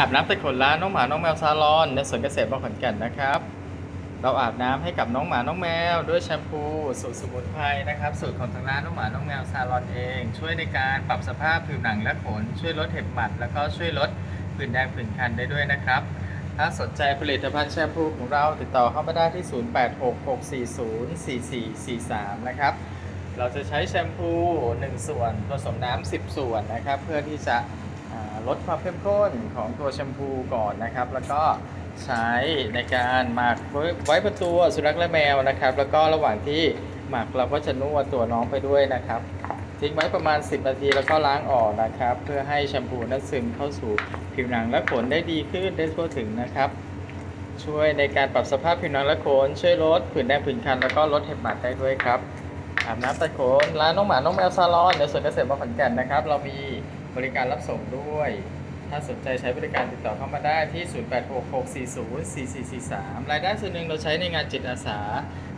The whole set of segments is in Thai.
อาบน้ำแต่ขนร้านน้องหมาน้องแมวซาลอนในสวนเกษตรบางขอนแก่นนะครับ เราอาบน้ำให้กับน้องหมาน้องแมว ด้วยแชมพูสูตรสมุนไพรนะครับสูตรของทางร้านน้องหมาน้องแมวซาลอนเอง ช่วยในการปรับสภาพผิวหนังและขนช่วยลดเห็บหมัด แล้วก็ช่วยลดผื่นแดงผื่นคันได้ด้วยนะครับ ถ้าสนใจผลิตภัณฑ์แชมพูของเราติดต่อเข้ามาได้ที่ 0866404443 นะครับเราจะใช้แชมพู 1 ส่วนผสมน้ำ10 ส่วนนะครับ เพื่อที่จะ ลดความเข้มข้นของตัวแชมพูก่อนนะครับ แล้วก็ใช้ในการหมักไว้บนตัวสุนัขและแมวนะครับ แล้วก็ระหว่างที่หมักเราก็จะนวดตัวน้องไปด้วยนะครับทิ้งไว้ประมาณ 10 นาทีแล้วก็ล้างออกนะครับ เพื่อให้แชมพูนั้นซึมเข้าสู่ผิวหนังและขนได้ดีขึ้นได้ทั่วถึงนะครับ ช่วยในการปรับสภาพผิวหนังและขนช่วยลดผื่นแดงผื่นคันแล้วก็ลดเห็บหมัดได้ด้วยครับอาบน้ำตัดขนร้านน้องหมาน้องแมวซาลอนในสวนเกษตรบางขอนแก่นนะครับ เรามี บริการรับส่งด้วย ถ้าสนใจใช้บริการติดต่อเข้ามาได้ที่ 0866404443 รายได้ส่วนหนึ่งเราใช้ในงานจิตอาสา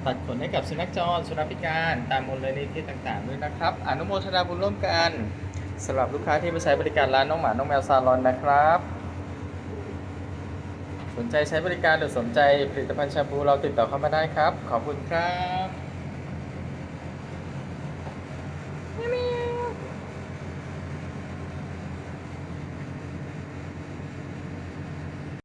ตัดขนให้กับสุนัขจร สุนัขพิการ ตามมูลนิธิต่างๆ ด้วยนะครับ อนุโมทนาบุญร่วมกันสำหรับลูกค้าที่มาใช้บริการร้านน้องหมา น้องแมวซาลอนนะครับ สนใจใช้บริการหรือสนใจผลิตภัณฑ์แชมพูเราติดต่อเข้ามาได้ครับ ขอบคุณครับ